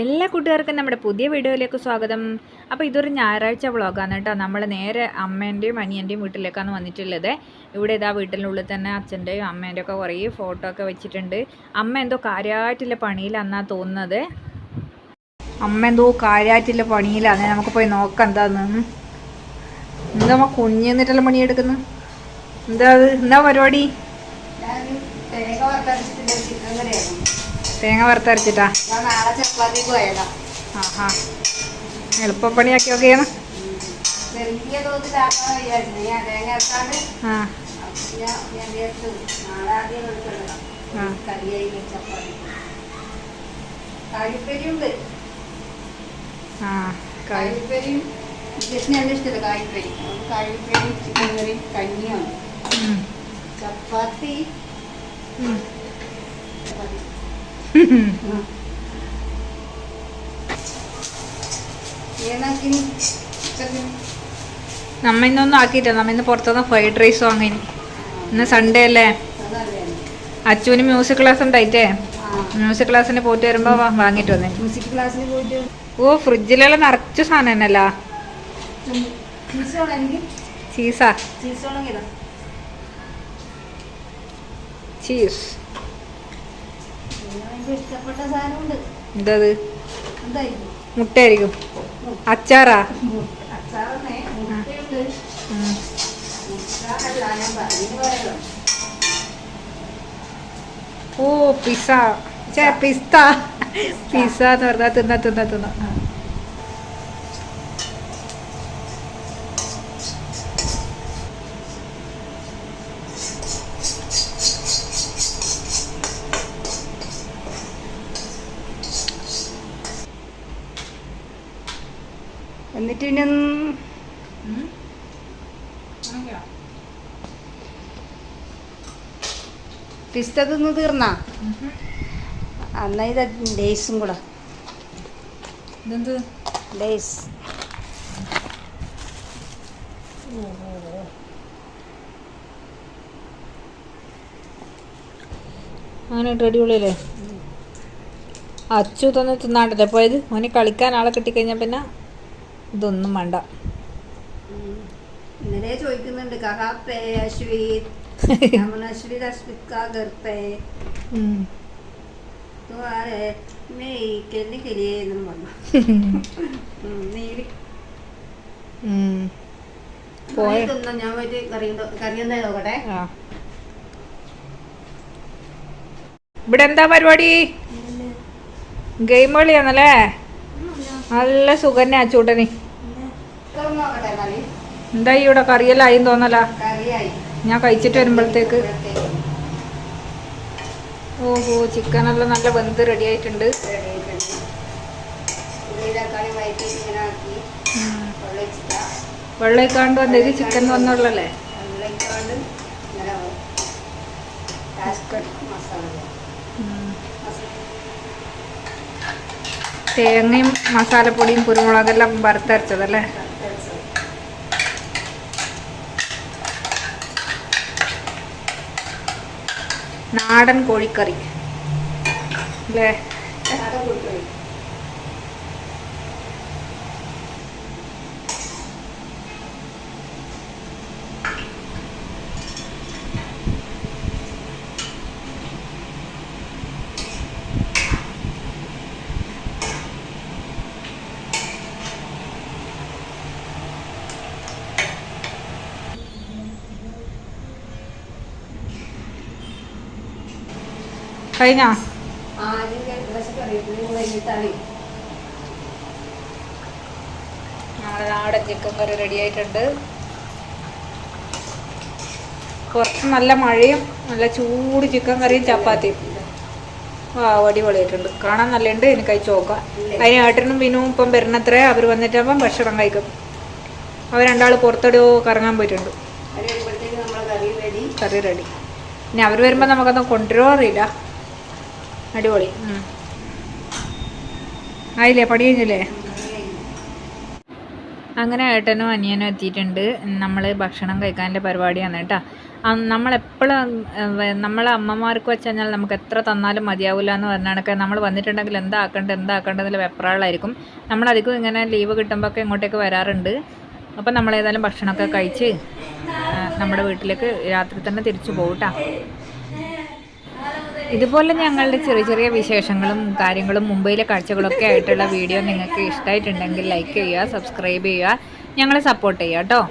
എല്ലാ കൂട്ടുകാർക്കും നമ്മുടെ പുതിയ വീഡിയോയിലേക്ക് സ്വാഗതം. അപ്പോൾ ഇതൊരു ഞായറാഴ്ച വ്ളോഗാണ് കേട്ടോ. നമ്മൾ നേരെ അമ്മേന്റെയും അനിയന്റെയും വീട്ടിലേക്കാണ് വന്നിട്ടുള്ളത്. ഇവിടെ ഇതാ വീട്ടിനുള്ളിൽ തന്നെ അച്ഛന്റെയും അമ്മേന്റെയും ഒക്കെ കുറേ ഫോട്ടോ ഒക്കെ വെച്ചിട്ടുണ്ട്. അമ്മ എന്തോ കാര്യമായിട്ടുള്ള പണിയിലാണെന്നാണ് തോന്നുന്നത്. അമ്മ എന്തോ കാര്യമായിട്ടുള്ള പണിയിലാണ് നമുക്ക് പോയി നോക്കാം എന്താന്ന്. എന്താ അമ്മ കുഞ്ഞിന്നിട്ടുള്ള പണിയെടുക്കുന്നു? എന്താ എന്താ പരിപാടി? തേങ്ങ വറുത്തരച്ചിട്ടാ? എളുപ്പണിയാക്കി നാളെ ചപ്പാത്തിക്ക് പോയതാ ആഹാ. എളുപ്പപ്പണിയാക്കി നോക്കിയാണ് ചെറിയ തോതിലാക്കാൻ വിചാരിച്ചു ഞാൻ തേങ്ങ ഇറക്കാണ്ട് ആ. ഞാൻ ഞാൻ വിചാരിച്ചു നാളെ ആദ്യം എടുക്കണം ആ. കറിയായി ചപ്പാത്തി. കായ്പരിയുണ്ട് ആ കായ് കായ്പരിയും ജസ്റ്റിന് നല്ല ഇഷ്ടമല്ല കായ്പരി നമുക്ക് കായ്പരി ചിക്കൻ കറി കഞ്ഞിയാണ്. ഉം. ചപ്പാത്തി ഉം. ചപ്പാത്തി ആ. ഏതാക്കിനി ഉച്ചക്കിന് നമ്മ ഇന്നൊന്നും ആക്കിയില്ല നമ്മ ഇന്ന് പുറത്തുനിന്ന് ഫ്രൈഡ് റൈസ് വാങ്ങിനി. ഇന്ന് സൺഡേ അല്ലേ? അച്ചുവിന് മ്യൂസിക് ക്ലാസ് ഉണ്ടായിട്ടേ. മ്യൂസിക് ക്ലാസ്സിന് പോയിട്ട് വരുമ്പോ വാങ്ങിട്ട് വന്നേ. മ്യൂസിക് ക്ലാസ്സിന് പോയിട്ട് ഓ ഫ്രിഡ്ജിലെല്ലാം നിറച്ചു സാധനം തന്നെയല്ല ചീസ് ചീസാ ചീസ് വേണമെങ്കിൽ ഇതാ. ചീസ് പിന്നെ എനിക്ക് ഇഷ്ടപ്പെട്ട സാധനമുണ്ട് എന്തത്? മുട്ടയായിരിക്കും. അച്ചാറാ? ഓ പിസ ചേ പിസ്ത. പിസ്സ എന്ന് പറഞ്ഞാൽ തിന്ന തിന്ന തിന്ന. എന്നിട്ട് പിന്നെ പിസ്ത തിന്ന് തീർന്നാ? അന്നാ ഇത് ഡേയ്സും കൂടെ. ഡേയ്സ് അങ്ങനെ അടിപൊളിയല്ലേ? അച്ചു തന്നെ തിന്നാണ്ടല്ലേ പോയത്? മോനെ കളിക്കാൻ ആളെ കിട്ടിക്കഴിഞ്ഞാൽ പിന്നെ ഇതൊന്നും വേണ്ട. ഇന്നലെ ഇവിടെ എന്താ പരിപാടി? ഗെയിം കളിയാണല്ലേ നല്ല സുഖന്നെ അച്ചൂട്ടന് എന്താ ഇവിടെ കറിയെല്ലാം ആയി തോന്നല? ഞാൻ കഴിച്ചിട്ട് വരുമ്പോഴത്തേക്ക്. ഓഹോ ചിക്കനെല്ലാം നല്ല വെന്ത് റെഡി ആയിട്ടുണ്ട്. വെള്ളയിക്കാണ്ട് വന്നത് ചിക്കൻ വന്നുള്ളല്ലേ? മസാല തേങ്ങയും മസാലപ്പൊടിയും കുരുമുളകെല്ലാം വറുത്തരച്ചതല്ലേ വറുത്തരച്ചത്. നാടൻ കോഴിക്കറി അല്ലേ കഴിഞ്ഞാ? നാടൻ ചിക്കൻ കറി റെഡി ആയിട്ടുണ്ട്. കുറച്ച് നല്ല മഴയും നല്ല ചൂട് ചിക്കൻ കറിയും ചപ്പാത്തിയും. ആ അടിപൊളിയായിട്ടുണ്ട്. കാണാൻ നല്ലുണ്ട് എനിക്ക് കഴിച്ചു നോക്കാം. അതിന് ഏട്ടനും പിന്നും ഇപ്പം വരുന്നത്രേ. അവർ വന്നിട്ടാകുമ്പം ഭക്ഷണം കഴിക്കും. അവർ രണ്ടാൾ പുറത്തെവിടെയോ കറങ്ങാൻ പോയിട്ടുണ്ട്. കറി റെഡി ഇനി അവർ വരുമ്പോൾ നമുക്കൊന്നും കൊണ്ടുവരുമോ അറിയില്ല. അടിപൊളി. ആയില്ലേ? പണി കഴിഞ്ഞില്ലേ? അങ്ങനെ ഏട്ടനും അനിയനും എത്തിയിട്ടുണ്ട്. നമ്മൾ ഭക്ഷണം കഴിക്കാനുള്ള പരിപാടിയാണ് കേട്ടോ. നമ്മളെപ്പോഴും നമ്മളെ അമ്മമാർക്ക് വെച്ച് കഴിഞ്ഞാൽ നമുക്ക് എത്ര തന്നാലും മതിയാവില്ല എന്ന് പറഞ്ഞാണൊക്കെ നമ്മൾ വന്നിട്ടുണ്ടെങ്കിൽ എന്താക്കേണ്ടത് എന്താക്കേണ്ടതിൽ വെപ്രാളായിരിക്കും. നമ്മളധികം ഇങ്ങനെ ലീവ് കിട്ടുമ്പോഴൊക്കെ ഇങ്ങോട്ടേക്ക് വരാറുണ്ട്. അപ്പം നമ്മളേതായാലും ഭക്ഷണമൊക്കെ കഴിച്ച് നമ്മുടെ വീട്ടിലേക്ക് രാത്രി തന്നെ തിരിച്ചു പോകട്ടാ ഇതുപോലെ ഞങ്ങളുടെ ചെറിയ ചെറിയ വിശേഷങ്ങളും കാര്യങ്ങളും മുംബൈയിലെ കാഴ്ചകളൊക്കെ ആയിട്ടുള്ള വീഡിയോ നിങ്ങൾക്ക് ഇഷ്ടമായിട്ടുണ്ടെങ്കിൽ ലൈക്ക് ചെയ്യുക സബ്സ്ക്രൈബ് ചെയ്യുക ഞങ്ങളെ സപ്പോർട്ട് ചെയ്യുക കേട്ടോ